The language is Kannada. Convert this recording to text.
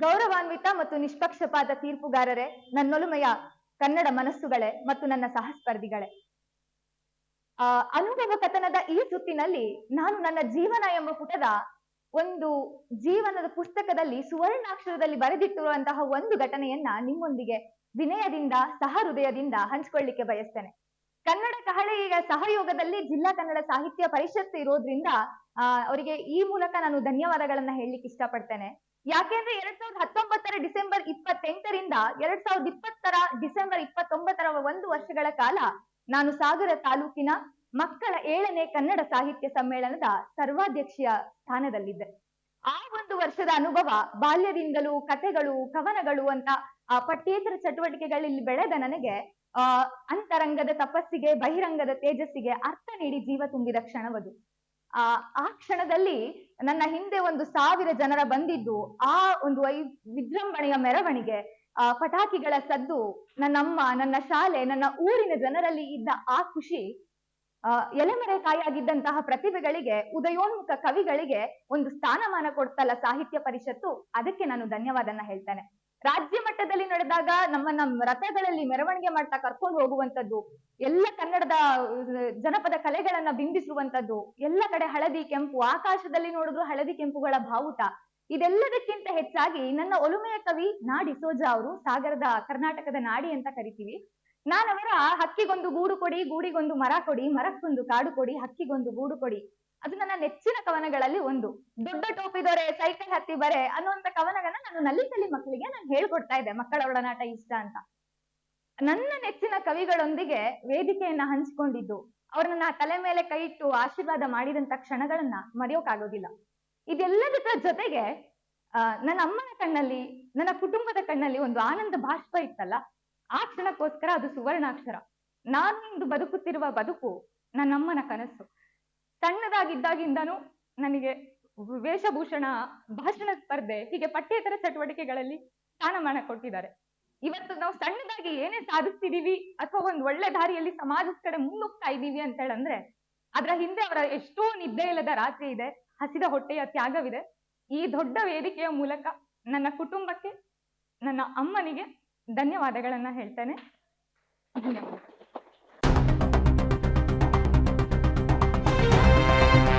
ಗೌರವಾನ್ವಿತ ಮತ್ತು ನಿಷ್ಪಕ್ಷಪಾತ ತೀರ್ಪುಗಾರರೇ ನನ್ನೊಲುಮೆಯ ಕನ್ನಡ ಮನಸ್ಸುಗಳೇ ಮತ್ತು ನನ್ನ ಸಹಸ್ಪರ್ಧಿಗಳೇ. ಆ, ಅನುಭವ ಕಥನದ ಈ ಸುತ್ತಿನಲ್ಲಿ ನಾನು ನನ್ನ ಜೀವನ ಎಂಬ ಪುಟದ ಒಂದು ಜೀವನದ ಪುಸ್ತಕದಲ್ಲಿ ಸುವರ್ಣಾಕ್ಷರದಲ್ಲಿ ಬರೆದಿಟ್ಟಿರುವಂತಹ ಒಂದು ಘಟನೆಯನ್ನ ನಿಮ್ಮೊಂದಿಗೆ ವಿನಯದಿಂದ ಸಹೃದಯದಿಂದ ಹಂಚಿಕೊಳ್ಳಿಕ್ಕೆ ಬಯಸ್ತೇನೆ. ಕನ್ನಡ ಕಹಳೆಯ ಸಹಯೋಗದಲ್ಲಿ ಜಿಲ್ಲಾ ಕನ್ನಡ ಸಾಹಿತ್ಯ ಪರಿಷತ್ ಇರೋದ್ರಿಂದ ಅವರಿಗೆ ಈ ಮೂಲಕ ನಾನು ಧನ್ಯವಾದಗಳನ್ನ ಹೇಳಲಿಕ್ಕೆ ಇಷ್ಟಪಡ್ತೇನೆ. ಯಾಕೆಂದ್ರೆ ಎರಡ್ ಸಾವಿರದ ಹತ್ತೊಂಬತ್ತರ ಡಿಸೆಂಬರ್ ಇಪ್ಪತ್ತೆಂಟರಿಂದ ಎರಡ್ ಸಾವಿರದ ಇಪ್ಪತ್ತರ ಡಿಸೆಂಬರ್ ಇಪ್ಪತ್ತೊಂಬತ್ತರ ಒಂದು ವರ್ಷಗಳ ಕಾಲ ನಾನು ಸಾಗರ ತಾಲೂಕಿನ ಮಕ್ಕಳ ಏಳನೇ ಕನ್ನಡ ಸಾಹಿತ್ಯ ಸಮ್ಮೇಳನದ ಸರ್ವಾಧ್ಯಕ್ಷೀಯ ಸ್ಥಾನದಲ್ಲಿದ್ದೆ. ಆ ಒಂದು ವರ್ಷದ ಅನುಭವ ಬಾಲ್ಯದಿಂದಲೂ ಕಥೆಗಳು, ಕವನಗಳು ಅಂತ ಆ ಪಠ್ಯೇತರ ಚಟುವಟಿಕೆಗಳಲ್ಲಿ ಬೆಳೆದ ನನಗೆ, ಆ ಅಂತರಂಗದ ತಪಸ್ಸಿಗೆ, ಬಹಿರಂಗದ ತೇಜಸ್ಸಿಗೆ ಅರ್ಥ ನೀಡಿ ಜೀವ ತುಂಬಿದ ಕ್ಷಣವದು. ಆ ಆ ಕ್ಷಣದಲ್ಲಿ ನನ್ನ ಹಿಂದೆ ಒಂದು ಸಾವಿರ ಜನರ ಬಂದಿದ್ದು, ಆ ಒಂದು ವೈ ವಿಜೃಂಭಣೆಯ ಮೆರವಣಿಗೆ, ಆ, ಪಟಾಕಿಗಳ ಸದ್ದು, ನನ್ನಮ್ಮ, ನನ್ನ ಶಾಲೆ, ನನ್ನ ಊರಿನ ಜನರಲ್ಲಿ ಇದ್ದ ಆ ಖುಷಿ, ಆ ಎಲೆಮರೆಕಾಯಾಗಿದ್ದಂತಹ ಪ್ರತಿಭೆಗಳಿಗೆ, ಉದಯೋನ್ಮುಖ ಕವಿಗಳಿಗೆ ಒಂದು ಸ್ಥಾನಮಾನ ಕೊಡ್ತಲ್ಲ ಸಾಹಿತ್ಯ ಪರಿಷತ್ತು, ಅದಕ್ಕೆ ನಾನು ಧನ್ಯವಾದನ ಹೇಳ್ತೇನೆ. ರಾಜ್ಯ ಮಟ್ಟದಲ್ಲಿ ನಡೆದಾಗ ನಮ್ಮನ್ನ ರಥಗಳಲ್ಲಿ ಮೆರವಣಿಗೆ ಮಾಡ್ತಾ ಕರ್ಕೊಂಡು ಹೋಗುವಂತದ್ದು ಎಲ್ಲ ಕನ್ನಡದ ಜನಪದ ಕಲೆಗಳನ್ನ ಬಿಂಬಿಸುವಂತದ್ದು ಎಲ್ಲ ಕಡೆ ಹಳದಿ ಕೆಂಪು, ಆಕಾಶದಲ್ಲಿ ನೋಡಿದ್ರು ಹಳದಿ ಕೆಂಪುಗಳ ಭಾವುಟ ಇದೆಲ್ಲದಕ್ಕಿಂತ ಹೆಚ್ಚಾಗಿ ನನ್ನ ಒಲುಮೆಯ ಕವಿ ನಾಡಿ ಸೋಜಾ ಅವರು, ಸಾಗರದ ಕರ್ನಾಟಕದ ನಾಡಿ ಅಂತ ಕರಿತೀವಿ. ನಾನವರ ಹಕ್ಕಿಗೊಂದು ಗೂಡು ಕೊಡಿ, ಗೂಡಿಗೊಂದು ಮರ ಕೊಡಿ, ಮರಕ್ಕೊಂದು ಕಾಡು ಕೊಡಿ, ಹಕ್ಕಿಗೊಂದು ಗೂಡು ಕೊಡಿ. ಅದು ನನ್ನ ನೆಚ್ಚಿನ ಕವನಗಳಲ್ಲಿ ಒಂದು. ದೊಡ್ಡ ಟೋಪಿದೊರೆ ಸೈಕಲ್ ಹತ್ತಿ ಬರೆ ಅನ್ನುವಂತ ಕವನಗಳನ್ನ ನಾನು ನಲ್ಲಿ ತಲಿ ಮಕ್ಕಳಿಗೆ ನಾನು ಹೇಳ್ಕೊಡ್ತಾ ಇದ್ದೆ, ಮಕ್ಕಳ ಒಡನಾಟ ಇಷ್ಟ ಅಂತ. ನನ್ನ ನೆಚ್ಚಿನ ಕವಿಗಳೊಂದಿಗೆ ವೇದಿಕೆಯನ್ನ ಹಂಚಿಕೊಂಡಿದ್ದು, ಅವ್ರನ್ನ ತಲೆ ಮೇಲೆ ಕೈ ಇಟ್ಟು ಆಶೀರ್ವಾದ ಮಾಡಿದಂತ ಕ್ಷಣಗಳನ್ನ ಮರೆಯೋಕಾಗೋದಿಲ್ಲ. ಇದೆಲ್ಲದರ ಜೊತೆಗೆ ನನ್ನ ಅಮ್ಮನ ಕಣ್ಣಲ್ಲಿ, ನನ್ನ ಕುಟುಂಬದ ಕಣ್ಣಲ್ಲಿ ಒಂದು ಆನಂದ ಬಾಷ್ಪ ಇತ್ತಲ್ಲ, ಆ ಕ್ಷಣಕ್ಕೋಸ್ಕರ ಅದು ಸುವರ್ಣಾಕ್ಷರ. ನಾನು ಇಂದು ಬದುಕುತ್ತಿರುವ ಬದುಕು ನನ್ನಮ್ಮನ ಕನಸು. ಸಣ್ಣದಾಗಿದ್ದಾಗಿಂದನೂ ನನಗೆ ವೇಷಭೂಷಣ, ಭಾಷಣ ಸ್ಪರ್ಧೆ, ಹೀಗೆ ಪಠ್ಯೇತರ ಚಟುವಟಿಕೆಗಳಲ್ಲಿ ಸ್ಥಾನಮಾನ ಕೊಟ್ಟಿದ್ದಾರೆ. ಇವತ್ತು ನಾವು ಸಣ್ಣದಾಗಿ ಏನೇ ಸಾಧಿಸ್ತಿದೀವಿ ಅಥವಾ ಒಂದ್ ಒಳ್ಳೆ ದಾರಿಯಲ್ಲಿ ಸಮಾಜದ ಕಡೆ ಮುನ್ನುಗ್ತಾ ಇದ್ದೀವಿ ಅಂತ ಹೇಳಂದ್ರೆ ಅದರ ಹಿಂದೆ ಅವರ ಎಷ್ಟೋ ನಿದ್ದೆ ಇಲ್ಲದ ರಾತ್ರಿ ಇದೆ, ಹಸಿದ ಹೊಟ್ಟೆಯ ತ್ಯಾಗವಿದೆ. ಈ ದೊಡ್ಡ ವೇದಿಕೆಯ ಮೂಲಕ ನನ್ನ ಕುಟುಂಬಕ್ಕೆ, ನನ್ನ ಅಮ್ಮನಿಗೆ ಧನ್ಯವಾದಗಳನ್ನ ಹೇಳ್ತೇನೆ. ಧನ್ಯವಾದ